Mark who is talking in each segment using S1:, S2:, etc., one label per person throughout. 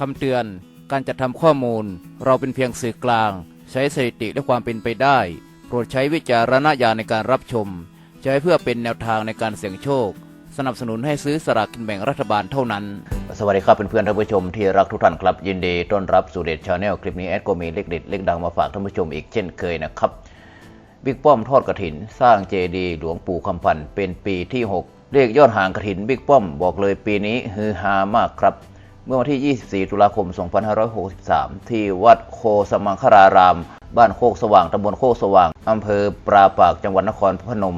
S1: คำเตือน การจัดทำข้อมูล เราเป็นเพียงสื่อกลาง ใช้สถิติและความเป็นไปได้ โปรดใช้วิจารณญาณในการรับชม ใช้เพื่อเป็นแนวทางในการเสี่ยงโชค สนับสนุนให้ซื้อสลากกินแบ่งรัฐบาลเท่านั้น
S2: สวัสดีครับเพื่อนๆท่านผู้ชมที่รักทุกท่านครับ ยินดีต้อนรับสู่เด็ดชาแนลคลิปนี้แอดก็มีเลขเด็ดเลขดังมาฝากท่านผู้ชมอีกเช่นเคยนะครับบิ๊กป้อมทอดกระถิน สร้างเจดี หลวงปู่คำพันธ์เป็นปีที่ 6 เลขยอดห่างกระถินบิ๊กป้อมบอกเลยปีนี้ฮือฮามากครับ เมื่อวันที่ 24 ตุลาคม 2563 ที่วัดโคสมังคาราราม บ้านโคกสว่างตำบลโคกสว่างอำเภอปราปากจังหวัดนครพนม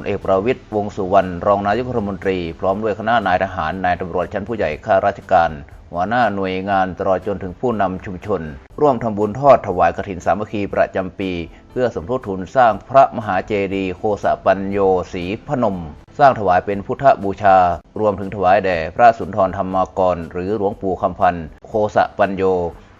S2: ลเอกประวิตยวงสุวรรณรองนายกรัฐมนตรี พร้อมด้วยคณะนายทหารนายตำรวจชั้นผู้ใหญ่ข้าราชการ หัวหน้าหน่วยงานตลอดจนถึงผู้นำชุมชน ร่วมทำบุญทอดถวายกฐินสามัคคีประจำปี เพื่อสมทบทุนสร้างพระมหาเจดีย์โคสะปัญโยศรีพนม สร้างถวายเป็นพุทธบูชา รวมถึงถวายแด่พระสุนทรธรรมกร หรือหลวงปู่คำพันธ์โคสะปัญโย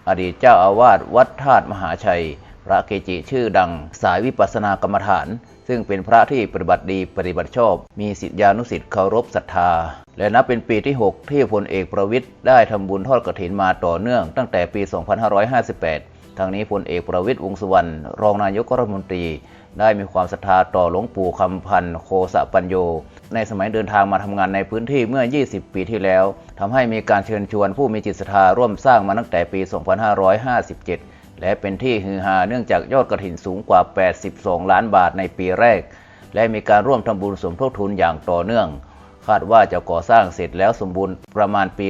S2: อดีตเจ้าอาวาสวัดธาตุมหาชัย พระเกจิชื่อดังสายวิปัสสนากรรมฐาน ซึ่งเป็นพระที่ปฏิบัติดีปฏิบัติชอบ มีสิทธิานุสิทธิ์เคารพศรัทธา และนับเป็นปีที่ 6 ที่พลเอกประวิตยได้ทำบุญทอดกฐินมาต่อเนื่องตั้งแต่ปี 2558 ทางนี้พลเอกประวิตยวงษ์สุวรรณรองนายกรัฐมนตรี ได้มีความศรัทธาต่อหลวงปู่คำพันธ์โคสะปัญโย ในสมัยเดินทางมาทำงานในพื้นที่เมื่อ 20 ปีที่แล้วทำให้มีการเชิญชวนผู้มีจิตศรัทธาร่วมสร้างมาตั้งแต่ปี 2557 และเป็นที่ฮือฮาเนื่องจากยอดกระถินสูงกว่า 82 ล้านบาทในปีแรก และมีการร่วมทำบุญสมทบทุนอย่างต่อเนื่อง คาดว่าจะก่อสร้างเสร็จแล้วสมบูรณ์ประมาณปี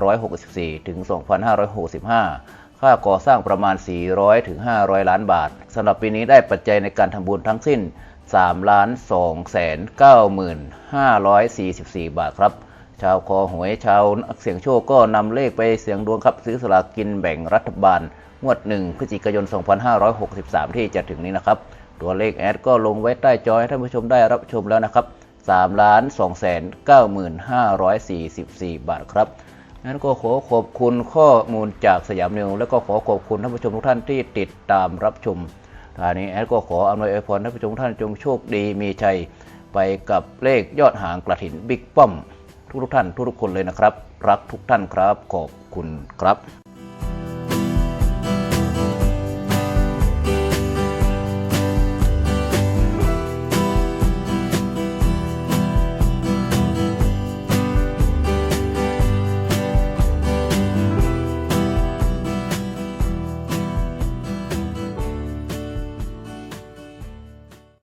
S2: 2564 ถึง 2565 ค่าก่อสร้างประมาณ 400 ถึง 500 ล้านบาทสำหรับปีนี้ได้ปัจจัยในการทำบุญทั้งสิ้น3ล้าน2 9 5 4 4 บาทครับ ชาวคอหวยชาวนักเสี่ยงโชคก็นำเลขไปเสี่ยงดวงครับซื้อสลากกินแบ่งรัฐบาล งวด1พฤศจิกายน 2563 ที่จะถึงนี้นะครับ ตัวเลขแอดก็ลงไว้ใต้จอให้ท่านผู้ชมได้รับชมแล้วนะครับ3ล้าน2แสน9หมื่น544 บาทครับนั้นก็ขอขอบคุณข้อมูลจากสยามนิวแล้วก็ขอขอบคุณท่านผู้ชมทุกท่านที่ติดตามรับชมท่านี้แอดก็ขออำนวยอวยพรท่านผู้ชมทุกท่านจงโชคดีมีชัยไปกับเลขยอดหางกระถินบิ๊กป้อม ทุกท่านทุกคนเลยนะครับ รักทุกท่านครับ ขอบคุณครับ